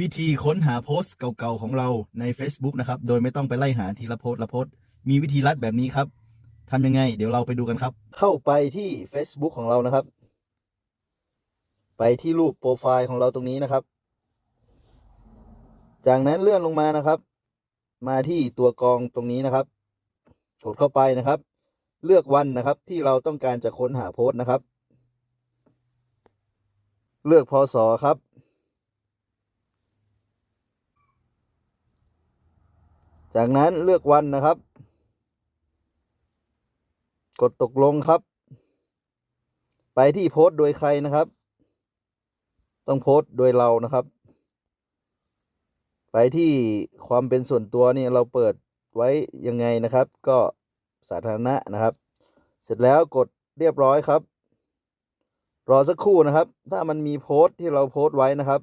วิธีค้นหาโพสต์เก่าๆของเราใน Facebook นะครับ โดยไม่ต้องไปไล่หาทีละโพสต์ละโพสต์ มีวิธีลัดแบบนี้ครับทำยังไง เดี๋ยวเราไปดูกันครับ เข้าไปที่ Facebook ของเรานะครับ ไปที่รูปโปรไฟล์ของเราตรงนี้นะครับ จากนั้นเลื่อนลงมานะครับ มาที่ตัวกรองตรงนี้นะครับ กดเข้าไปนะครับ เลือกวันนะครับที่เราต้องการจะค้นหาโพสต์นะครับ เลือกพศครับ จากนั้นเลือกวันนะครับ กดตกลงครับ ไปที่โพสต์โดยใครนะครับ ต้องโพสต์โดยเรานะครับ ไปที่ความเป็นส่วนตัวนี่เราเปิดไว้ยังไงนะครับ ก็สาธารณะนะครับ เสร็จแล้วกดเรียบร้อยครับ รอสักครู่นะครับ ถ้ามันมีโพสต์ที่เราโพสต์ไว้นะครับ